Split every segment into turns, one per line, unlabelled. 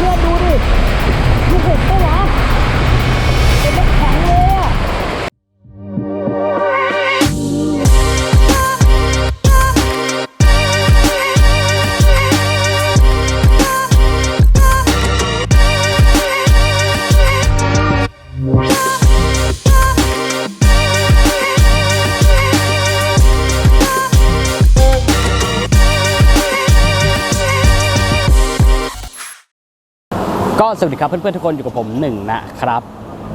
เพื่อนดูดิลูกเห็บปะวะ สวัสดีครับเพื่อนๆทุกคนอยู่กับผมหนึ่งนะครับ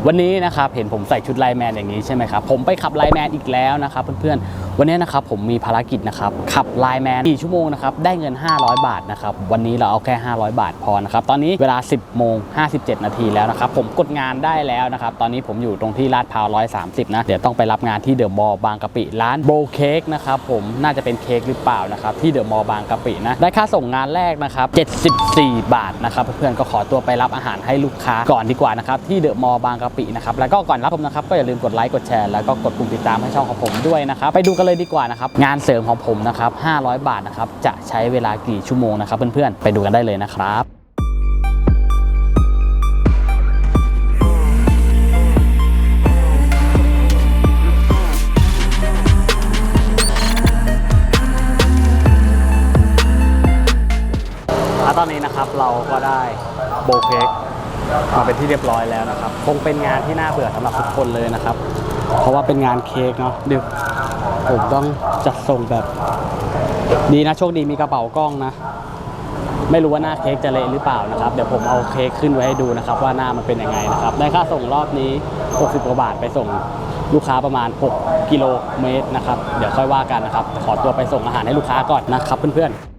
วันนี้นะครับเห็นผมใส่ชุดไลแมนอย่างนี้ใช่ไหมครับผมไปขับไลแมนอีกแล้วนะครับเพื่อนๆวันนี้นะครับผมมีภารกิจนะครับขับไลแมนกี่ชั่วโมงนะครับได้เงิน 500 บาทนะครับวันนี้เราเอาแค่ 500 บาทพอนะครับตอนนี้เวลา 10โมง57 นาทีแล้วนะครับผมกดงานได้แล้วนะครับตอนนี้ผมอยู่ตรงที่ลาดพร้าว130นะเดี๋ยวต้องไปรับงานที่เดอะมอลล์บางกะปิร้านโบเค้กนะครับผมน่าจะเป็นเค้กหรือเปล่านะครับที่เดอะมอลล์บางกะปินะได้ค่าส่งงานแรกนะครับ74 บาทนะครับเพื่อนๆก็ขอตัวไปรับอาหารให้ลูกค้าก่อนดีกว่านะครับที่เดอะมอลล์บางกะปินะครับแล้วก็ก่อนรับชมนะครับก็อย่าลืมกดไลค์กดแชร์แล้วก็กดปุ่มติดตามให้ช่องของผมด้วยนะครับไปดูกันเลยดีกว่านะครับงานเสริมของผมนะครับ500 บาทนะครับจะใช้เวลากี่ชั่วโมงนะครับเพื่อนๆไปดูกันได้เลยนะครับตอนนี้นะครับเราก็ได้โบเค้ก มาเป็นที่เรียบร้อยแล้วนะครับ คงเป็นงานที่น่าเบื่อสำหรับทุกคนเลยนะครับ เพราะว่าเป็นงานเค้กเนาะเดี๋ยวผมต้องจัดส่งแบบ ดีนะโชคดีมีกระเป๋ากล้องนะ ไม่รู้ว่าหน้าเค้กจะเละหรือเปล่านะครับ เดี๋ยวผมเอาเค้กขึ้นไว้ให้ดูนะครับ ว่าหน้ามันเป็นยังไงนะครับ ได้ค่าส่งรอบนี้ 60กว่าบาทไปส่งลูกค้าประมาณ 6 กิโลเมตรนะครับ เดี๋ยวค่อยว่ากันนะครับ ขอตัวไปส่งอาหารให้ลูกค้าก่อนนะครับเพื่อนๆ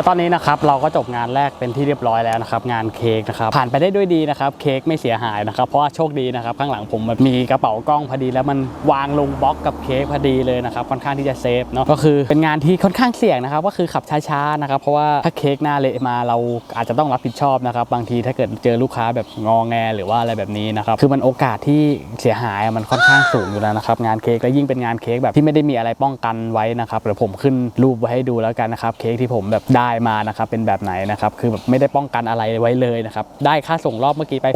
และตอนนี้นะครับเราก็จบงานแรกเป็นที่เรียบร้อยแล้วนะครับงานเค้กนะครับผ่านไปได้ด้วยดีนะครับเค้กไม่เสียหายนะครับเพราะว่าโชคดีนะครับข้างหลังผมมีกระเป๋ากล้องพอดี แล้วมันวางลงบล็อกกับเค้กพอดีเลยนะครับค่อนข้างที่จะเซฟเนาะก็คือเป็นงานที่ค่อนข้างเสี่ยงนะครับก็คือขับช้าๆนะครับเพราะว่าถ้าเค้กหน้าเละมาเราอาจจะต้องรับผิดชอบนะครับบางทีถ้าเกิดเจอลูกค้าแบบงอแงหรือว่าอะไรแบบนี้นะครับคือมันโอกาสที่เสียหายมันค่อนข้างสูงอยู่แล้วนะครับงานเค้กและยิ่งเป็นงานเค้กแบบที่ไม่ได้มีอะไรป้องกันไว้นะครับเดี๋ยวผมขึ้นรูปไว้ให้ดูแล้วกันนะครับเค้กที่ผมแบบได้มานะครับเป็นแบบไหนนะครับคือแบบไม่ได้ป้องกันอะไรไว้เลยนะครับได้ค่าส่งรอบเมื่อกี้ไป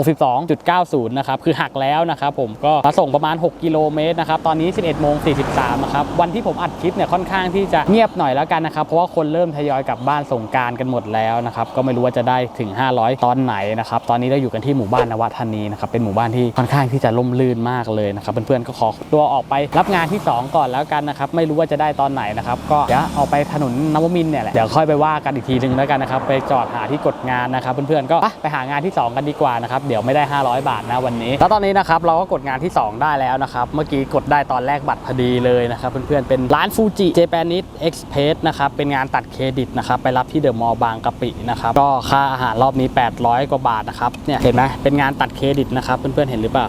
62.90 นะครับคือหักแล้วนะครับผมก็มาส่งประมาณ 6 กิโลเมตรนะครับตอนนี้ 11โมง43นะครับวันที่ผมอัดคลิปเนี่ยค่อนข้างที่จะเงียบหน่อยแล้วกันนะครับเพราะว่าคนเริ่มทยอยกลับบ้านส่งกรารกันหมดแล้วนะครับก็ไม่รู้ว่าจะได้ถึง 500 ตอนไหนนะครับตอนนี้เราอยู่กันที่หมู่บ้านนวัฒนีนะครับเป็นหมู่บ้านที่ค่อนข้างที่จะล่มลื่นมากเลยนะครับเพื่อนๆก็ขอตัวออกไปรับงานที่ 2 ก่อนแล้วกันนะครับไม่รู้ว่าจะได้ตอนไหนนะครับก็เดี๋ยวเอาไปถนนนวมินเนี่ยแหละเดี๋ยวค่อยไปว่ากันอีกทีหนึ่งแล้วกันนะครับ ไปจอดหาที่กดงานนะครับ เพื่อนๆก็ไปไปหางานที่ 2 กันดีกว่านะครับ เดี๋ยวไม่ได้ 500 บาทนะวันนี้ แล้วตอนนี้นะครับเราก็กดงานที่ 2 ได้แล้วนะครับ เมื่อกี้กดได้ตอนแรกบัตรพอดีเลยนะครับ เพื่อนๆเป็นร้านฟูจิเจแปนิสเอ็กซ์เพสนะครับเป็นงานตัดเครดิตนะครับไปรับที่เดอะมอลล์บางกะปินะครับก็ค่าอาหารรอบนี้ 800 กว่าบาทนะครับเนี่ยเห็นไหมเป็นงานตัดเครดิตนะครับเพื่อนๆเห็นหรือเปล่า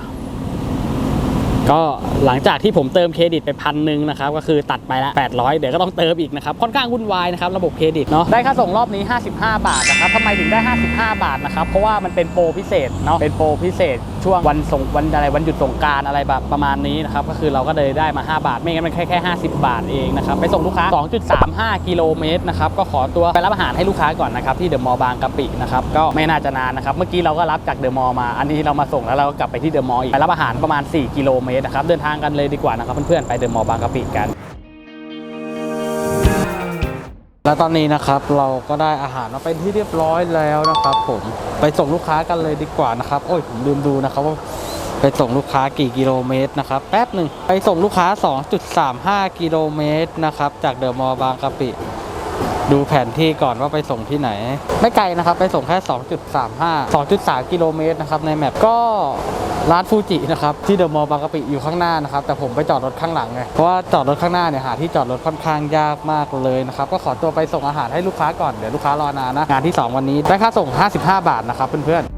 ก็หลังจากที่ผมเติมเครดิตไปพันหนึ่งนะครับก็คือตัดไปละ800 เดี๋ยวก็ต้องเติมอีกนะครับค่อนข้างวุ่นวายนะครับระบบเครดิตเนาะได้ค่าส่งรอบนี้ 55 บาทนะครับทำไมถึงได้ 55 บาทนะครับเพราะว่ามันเป็นโปรพิเศษเนาะเป็นโปรพิเศษ ช่วงวันส่งวันอะไรวันหยุดสงการอะไรแบบประมาณนี้นะครับก็คือเราก็เลยได้มา 5 บาท ไม่งั้นมันแค่แค่50 บาทเองนะครับไปส่งลูกค้า 2.35 กิโลเมตรนะครับก็ขอตัวไปรับอาหารให้ลูกค้าก่อนนะครับที่เดอะมอลล์บางกะปินะครับก็ไม่น่าจะนานนะครับเมื่อกี้เราก็รับจากเดอะมอลล์มา อันนี้เรามาส่งแล้วเราก็กลับไปที่เดอะมอลล์อีกไปรับอาหารประมาณ 4 กิโลเมตรนะครับเดินทางกันเลยดีกว่านะครับเพื่อนๆไปเดอะมอลล์บางกะปิกัน แล้วตอนนี้นะครับเราก็ได้อาหารมาเป็นที่เรียบร้อยแล้วนะครับผมไปส่งลูกค้ากันเลยดีกว่านะครับ โอ้ยผมลืมดูนะครับว่าไปส่งลูกค้ากี่กิโลเมตรนะครับแป๊บหนึ่งไปส่งลูกค้า 2.35 กิโลเมตรนะครับจากเดอะมอลล์บางกะปิ ดูแผนที่ก่อนว่าไปส่งที่ไหน ไม่ไกลนะครับไปส่งแค่ 2.35 2.3 กิโลเมตรนะครับในแมปก็ ร้านฟูจินะครับที่เดอะมอลล์บางกะปิอยู่ข้างหน้านะครับแต่ผมไปจอดรถข้างหลังไงเพราะว่าจอดรถข้างหน้าเนี่ยหาที่จอดรถค่อนข้างยากมากเลยนะครับก็ขอตัวไปส่งอาหารให้ลูกค้าก่อนเดี๋ยวลูกค้ารอนานนะงานที่ 2 วันนี้ได้ค่าส่ง 55 บาทนะครับเพื่อนๆ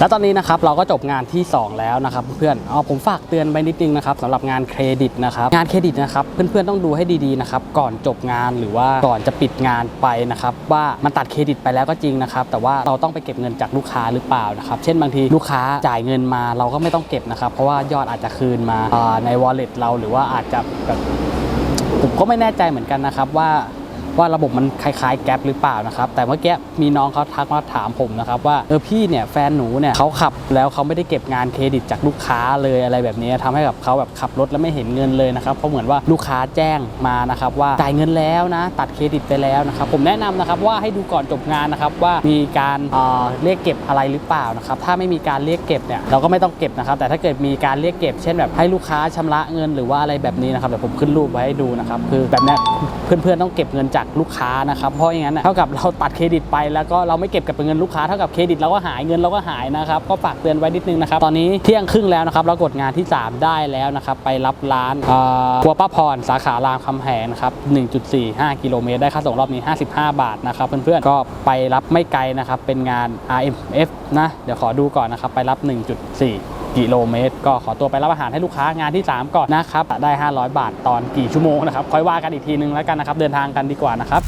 แล้วตอนนี้นะครับเราก็จบงานที่ 2 แล้วนะครับเพื่อนเอาผมฝากเตือนไปนิดนึงนะครับสำหรับงานเครดิตนะครับงานเครดิตนะครับเพื่อนๆต้องดูให้ดีๆนะครับก่อนจบงานหรือว่าก่อนจะปิดงานไปนะครับว่ามันตัดเครดิตไปแล้วก็จริงนะครับแต่ว่าเราต้องไปเก็บเงินจากลูกค้าหรือเปล่านะครับเช่นบางทีลูกค้าจ่ายเงินมาเราก็ไม่ต้องเก็บนะครับเพราะว่ายอดอาจจะคืนมาอ่าใน wallet เราหรือว่าอาจจะแบบผมก็ไม่แน่ใจเหมือนกันนะครับว่า ว่าระบบมันคล้ายๆแก๊ปหรือเปล่านะครับ แต่เมื่อกี้มีน้องเขาทักมาถามผมนะครับ ว่าเออพี่เนี่ยแฟนหนูเนี่ยเขาขับแล้วเขาไม่ได้เก็บงานเครดิตจากลูกค้าเลยอะไรแบบนี้ทำให้กับเขาแบบขับรถแล้วไม่เห็นเงินเลยนะครับเพราะเหมือนว่าลูกค้าแจ้งมานะครับว่าจ่ายเงินแล้วนะ ตัดเครดิตไปแล้วนะครับผมแนะนำนะครับว่าให้ดูก่อนจบงานนะครับว่ามีการเอ่อเรียกเก็บอะไรหรือเปล่านะครับถ้าไม่มีการเรียกเก็บเนี่ยเราก็ไม่ต้องเก็บนะครับแต่ถ้าเกิดมีการเรียกเก็บ เช่นแบบให้ลูกค้าชำระเงินหรือว่าอะไรแบบนี้นะครับเดี๋ยวผมขึ้นรูปไว้ให้ดูนะครับคือแบบนี้เพื่อนๆต้องเก็บเงินจากลูกค้านะครับเพราะอย่างนั้นเท่ากับเราตัดเครดิตไปแล้วก็เราไม่เก็บกับเงินลูกค้าเท่ากับเครดิตเราก็หายเงินเราก็หายนะครับก็ฝากเตือนไว้นิดนึงนะครับตอนนี้เที่ยงครึ่งแล้วนะครับเรากดงานที่ 3 ได้แล้วนะครับไปรับร้านครัวป้าพรสาขารามคำแหงนะครับ1.45 กิโลเมตรได้ค่าส่งรอบนี้ 55 บาทนะครับเพื่อนๆก็ไปรับไม่ไกลนะครับเป็นงาน RMF นะเดี๋ยวขอดูก่อนนะครับไปรับ 1.4 กิโลเมตร ก็ขอตัวไปรับอาหารให้ลูกค้างานที่ 3 ก่อนนะครับ ได้ 500 บาทตอนกี่ชั่วโมงนะครับ ค่อยว่ากันอีกทีนึงแล้วกันนะครับ เดินทางกันดีกว่านะครับ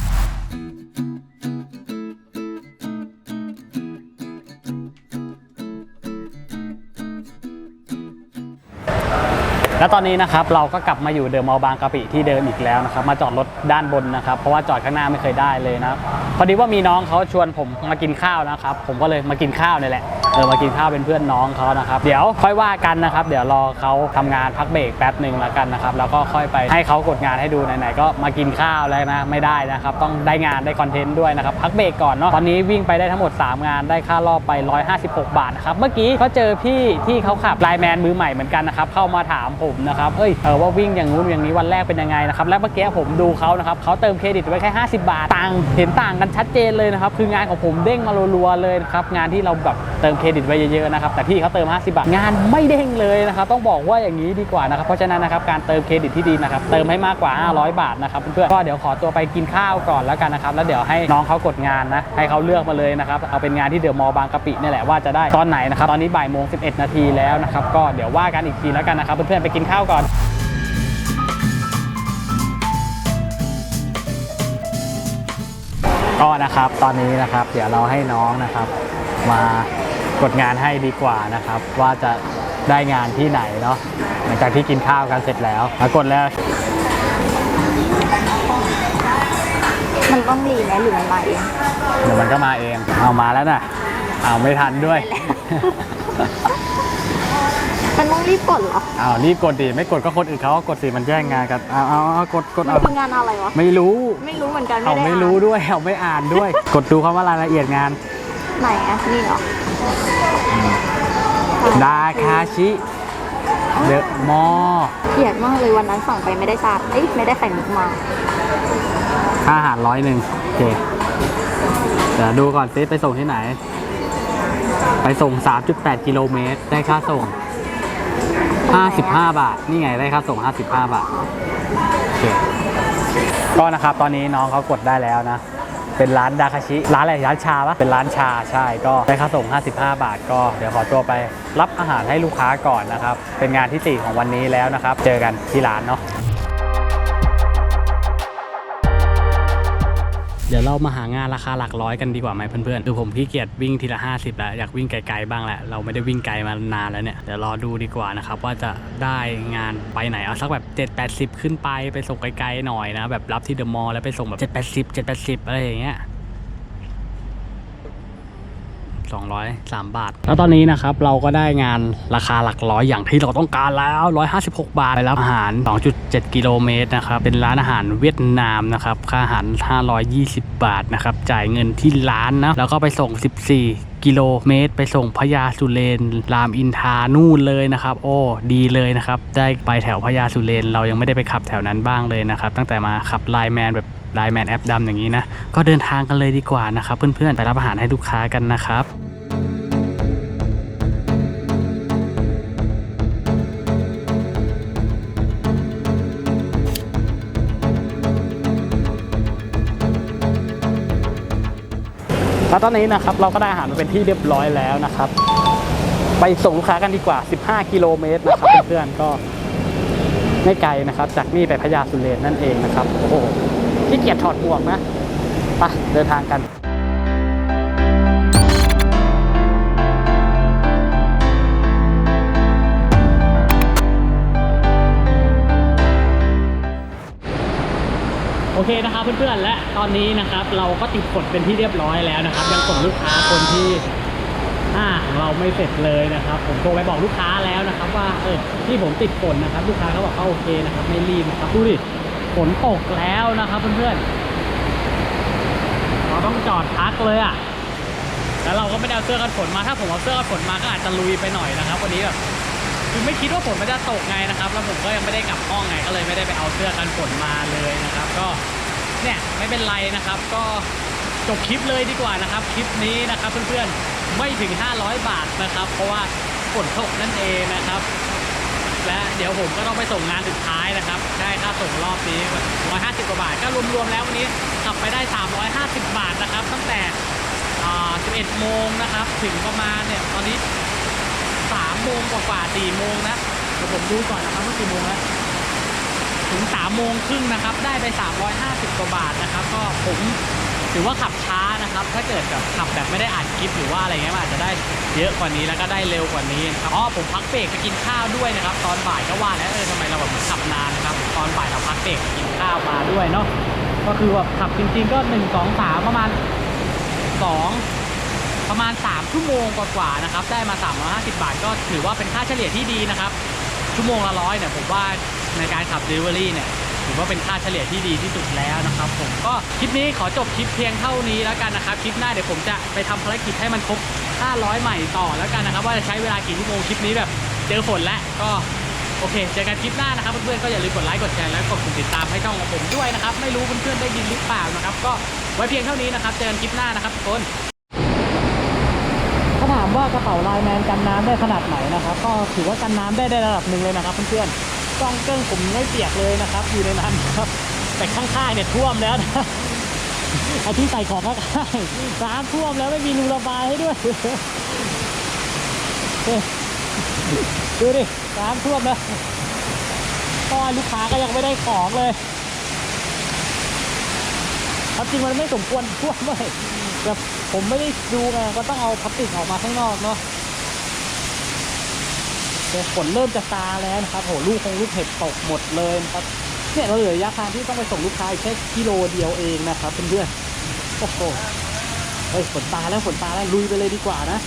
แล้วตอนนี้นะครับเราก็กลับมาอยู่เดอะมอลล์บางกะปิที่เดิมอีกแล้วนะครับมาจอดรถด้านบนนะครับ เพราะว่าจอดข้างหน้าไม่เคยได้เลยนะครับพอดีว่ามีน้องเขาชวนผมมากินข้าวนะครับ ผมก็เลยมากินข้าวนี่แหละ เออมากินข้าวเป็นเพื่อนน้องเขานะครับ เดี๋ยวค่อยว่ากันนะครับ เดี๋ยวรอเขาทำงานพักเบรกแป๊บหนึ่งแล้วกันนะครับแล้วก็ค่อยไปให้เขากดงานให้ดูไหนๆก็มากินข้าวแล้วนะไม่ได้นะครับ ต้องได้งานได้คอนเทนต์ด้วยนะครับพักเบรกก่อนเนาะตอนนี้วิ่งไปได้ทั้งหมด 3 งานได้ค่ารอบไป 156 บาทนะครับเมื่อกี้เขาเจอพี่ที่เขาขับไลแมนมือใหม่เหมือนกันนะครับเข้ามาถามผมนะครับเอ้ยเออว่าวิ่งอย่างงู้นอย่างนี้วันแรกเป็นยังไงนะครับและเมื่อกี้ผมดูเขานะครับเขาเติมเครดิตไว้แค่ 50 บาทต่างเห็นต่างกันชัดเจนเลยนะครับคืองานของผมเด้งมารัวๆเลยนะครับงานที่เราแบบเติมเครดิตไว้เยอะๆนะครับแต่พี่เขาเติม 50 บาท งานไม่เด้งเลยนะครับต้องบอกว่าอย่างนี้ดีกว่านะครับเพราะฉะนั้นนะครับการเติมเครดิตที่ดีนะครับเติมให้มากกว่า 500 บาทนะครับเพื่อนๆก็เดี๋ยวขอตัวไปกินข้าวก่อนแล้วกันนะครับแล้วเดี๋ยวให้น้องเขากดงานนะให้เขาเลือกมาเลยนะครับเอาเป็นงานที่เดอะมอลล์บางกะปินี่แหละว่าจะได้ตอนไหนนะครับตอนนี้บ่ายโมง11 นาทีแล้วนะครับก็เดี๋ยวว่ากันอีกทีแล้วกันนะครับเพื่อนๆไปกินข้าวก่อนก็นะครับตอนนี้นะครับ เดี๋ยวเราให้น้องนะครับมา กดงานให้ดีกว่านะครับ ว่าจะได้งานที่ไหนเนาะหลังจากที่กินข้าวกันเสร็จแล้วมากดแล้ว
มันต้องรีไหมหรือมันมาเอง
เดี๋ยวมันก็มาเอง เอามาแล้วนะเอาไม่ทันด้วย
มันต้องรีบกดเหรอ
เอารีบกดดิไม่กดก็คนอื่นเขาก็กดสิมันแย่งงานกันเอาเอาเอากดกด
มัน
เอา
คืองานอะไรวะ
ไม่รู้
ไม่รู้เหมือนกัน
เอา
ไม่ได้
ไม่รู้ด้วยเอาไม่อ่านด้วย กดดูคำว่ารายละเอียดงาน
ไหนอะนี่เหรอ
ดาคาชิ เดอะมอ
เกลียดมากเลยวันนั้นสั่งไปไม่ได้ชาเอ้ยไม่ได้ไข่มุกมา
ค่าอาหารร้อยหนึ่งโอเคเดี๋ยวดูก่อนซิไปส่งที่ไหน ไปส่ง 3.8 กิโลเมตร ได้ค่าส่ง 55 บาท นี่ไงได้ค่าส่ง 55 บาท โอเค ก็นะครับตอนนี้น้องเขากดได้แล้วนะ เป็นร้านดาคาชิ ร้านอะไรร้านชาปะเป็นร้านชาใช่ก็ได้ค่าส่ง 55 บาท ก็เดี๋ยวขอตัวไปรับอาหารให้ลูกค้าก่อนนะครับ เป็นงานที่ 4 ของวันนี้แล้วนะครับ เจอกันที่ร้านเนาะ เดี๋ยวเรามาหางานราคาหลักร้อยกันดีกว่าไหมเพื่อนๆคือผมขี้เกียจวิ่งทีละ 50 แล้ว อยากวิ่งไกลๆบ้างแหละ เราไม่ได้วิ่งไกลมานานแล้วเนี่ย เดี๋ยวรอดูดีกว่านะครับ ว่าจะได้งานไปไหน เอาสักแบบ 7 80 ขึ้นไปไปส่งไกลๆหน่อยนะ แบบรับที่เดอะมอลล์แล้วไปส่งแบบ7 80 7 80 อะไรอย่างเงี้ย 203 บาท แล้วตอนนี้นะครับเราก็ได้งานราคาหลักร้อยอย่างที่เราต้องการแล้ว 156 บาท ไปรับอาหาร 2.7 กิโลเมตรนะครับ เป็นร้านอาหารเวียดนามนะครับ ค่าอาหาร 520 บาทนะครับ จ่ายเงินที่ร้านนะ แล้วก็ไปส่ง 14กิโลเมตรไปส่งพญาสุเรนรามอินทานู่นเลยนะครับ โอ้ดีเลยนะครับ ได้ไปแถวพญาสุเรนเรายังไม่ได้ไปขับแถวนั้นบ้างเลยนะครับ ตั้งแต่มาขับไลแมนแบบ ไลแมนแอปดำอย่างนี้นะก็เดินทางกันเลยดีกว่านะครับ เพื่อนๆไปรับอาหารให้ลูกค้ากันนะครับแล้วตอนนี้นะครับเราก็ได้อาหารมาเป็นที่เรียบร้อยแล้วนะครับ ไปส่งลูกค้ากันดีกว่า 15 กิโลเมตรนะครับเพื่อนๆก็ไม่ไกลนะครับ จากนี่ไปพญาสุเรนนั่นเองนะครับโอ้โห ที่เกียจถอดหมวกนะไปเดินทางกันโอเคนะครับเพื่อนๆและตอนนี้นะครับเราก็ติดผลเป็นที่เรียบร้อยแล้วนะครับ ยังส่งลูกค้าคนที่ห้าของเราไม่เสร็จเลยนะครับ ผมโทรไปบอกลูกค้าแล้วนะครับ ว่าเออที่ผมติดฝนนะครับ ลูกค้าเขาบอกเขาโอเคนะครับไม่รีบนะครับดูดิ ฝนตกแล้วนะครับเพื่อนๆ เราต้องจอดพักเลยอะ แล้วเราก็ไม่ได้เอาเสื้อกันฝนมา ถ้าผมเอาเสื้อกันฝนมาก็อาจจะลุยไปหน่อยนะครับ วันนี้แบบคือไม่คิดว่าฝนมันจะตกไงนะครับ แล้วผมก็ยังไม่ได้กลับห้องไง ก็เลยไม่ได้ไปเอาเสื้อกันฝนมาเลยนะครับ ก็เนี่ยไม่เป็นไรนะครับ ก็จบคลิปเลยดีกว่านะครับ คลิปนี้นะครับเพื่อนๆ ไม่ถึง 500 บาทนะครับ เพราะว่าฝนตกนั่นเองนะครับ และเดี๋ยวผมก็ต้องไปส่งงานสุดท้ายนะครับ ได้ค่าส่งรอบนี้ 150 กว่าบาท ก็รวมๆแล้ววันนี้ขับไปได้ 350 บาทนะครับ ตั้งแต่ 11 โมงนะครับ ถึงประมาณเนี่ย ตอนนี้สามโมงกว่าๆสี่โมงนะเดี๋ยวผมดูก่อนนะครับว่ากี่โมงแล้วถึงสามโมงครึ่งนะครับ ได้ไป 350 กว่าบาทนะครับ ก็ผม ถือว่าขับช้านะครับ ถ้าเกิดแบบขับแบบไม่ได้อัดคลิปหรือว่าอะไรเงี้ยมันอาจจะได้เยอะกว่านี้แล้วก็ได้เร็วกว่านี้นะครับอ๋อผมพักเบรกไปกินข้าวด้วยนะครับ ตอนบ่ายก็ว่าแล้วเออทำไมเราแบบขับนานนะครับ ตอนบ่ายเราพักเบรกกินข้าวมาด้วยเนาะก็คือแบบขับจริง ๆ ก็หนึ่งสองสามประมาณสองประมาณ 3 ชั่วโมงกว่าๆนะครับ ได้มา 350 บาทก็ถือว่าเป็นค่าเฉลี่ยที่ดีนะครับ ชั่วโมงละร้อยเนี่ยผมว่าในการขับ Delivery เนี่ย ถือว่าเป็นค่าเฉลี่ยที่ดีที่สุดแล้วนะครับ ผมก็คลิปนี้ขอจบคลิปเพียงเท่านี้แล้วกันนะครับ คลิปหน้าเดี๋ยวผมจะไปทำภารกิจให้มันครบ 500 ใหม่ต่อแล้วกันนะครับ ว่าจะใช้เวลากี่ชั่วโมงคลิปนี้แบบเจอฝนแล้วก็โอเค เจอกันคลิปหน้านะครับเพื่อนๆก็อย่าลืมกดไลค์กดแชร์และกดปุ่มติดตามให้ช่องของผมด้วยนะครับ ไม่รู้เพื่อนๆได้ยินหรือเปล่านะครับ ก็ไว้เพียงเท่านี้นะครับ เจอกันคลิปหน้านะครับทุกคนถ้าถามว่ากระเป๋าลายแมนกันน้ำได้ขนาดไหนนะครับ ก็ถือว่ากันน้ำได้ได้ระดับหนึ่งเลยนะครับเพื่อนๆ กล้องเกิ้งผมไม่เปียกเลยนะครับ อยู่ในนั้นครับ แต่ข้างๆเนี่ยท่วมแล้วนะไอ้ที่ใส่ของข้างๆน้ำท่วมแล้วไม่มีรูระบายให้ด้วยดูดิน้ำท่วมแล้วพ่อลูกค้าก็ยังไม่ได้ของเลยครับจริงมันไม่สมควรท่วมเลยแต่ผมไม่ได้ดูไงก็ต้องเอาพลาสติกออกมาข้างนอกเนาะ แต่ฝนเริ่มจะซาแล้วนะครับโหลูกคงลูกเห็บตกหมดเลยนะครับเนี่ยเราเหลือระยะทางที่ต้องไปส่งลูกค้าอีกแค่กิโลเดียวเองนะครับเพื่อนๆโอ้โหเฮ้ยฝนตาแล้วฝนตาแล้วลุยไปเลยดีกว่านะ